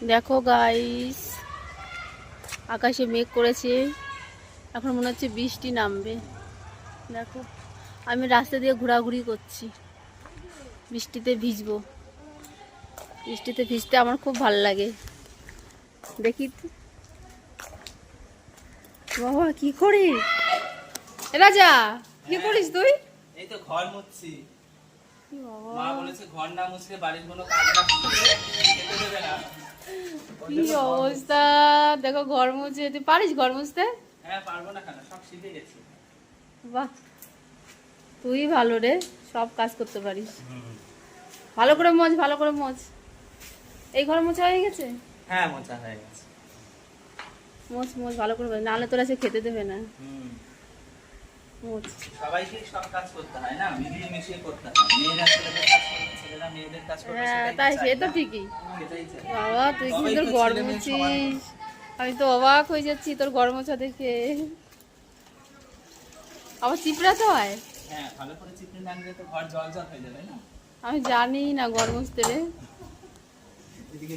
দেখো গাইস আকাশে মেঘ করেছে। এখন মনে হচ্ছে বৃষ্টি নামবে। দেখো আমি রাস্তা দিয়ে ঘোরাঘুরি করছি। বৃষ্টিতে ভিজবো। বৃষ্টিতে ভিজতে আমার খুব ভালো লাগে। দেখি বাবা কি করিস রাজা কি করিস তুই? এই তো ঘর মুছছি। কি বাবা? মা বলেছে ঘর না মুছলে বাড়ির কোনো কাজ না কি। অবস্থা? দেখো ঘর মুছে তুই পারিস ঘর মুছতে? হ্যাঁ পারব না কেন? সব শিখে গেছি। বাহ। তুই ভালো রে সব কাজ করতে পারিস। ভালো করে মোচ ভালো করে মোচ এই ঘর মোছা হয়ে গেছে? হ্যাঁ মোচা হয়ে গেছে। মোচ মোচ ভালো করে। নাহলে তোরা সে খেতে দেবে না। সবাইকে সব কাজ করতে হয় না? মিলিয়ে মিশিয়ে করতে হয়। মেয়েরা হ্যাঁ তাই সে তো ঠিকই। বাবা তুই কি তোর ঘর মুছিস? আমি তো অবাক হয়ে যাচ্ছি তোর ঘর মোছা দেখে। আবার চিপড়াতে হয়? হ্যাঁ ভালো করে চিপড়ে না নিলে তো ঘর জল জল হয়ে যাবে না? আমি জানি না ঘর মুছতে রে। এদিকে।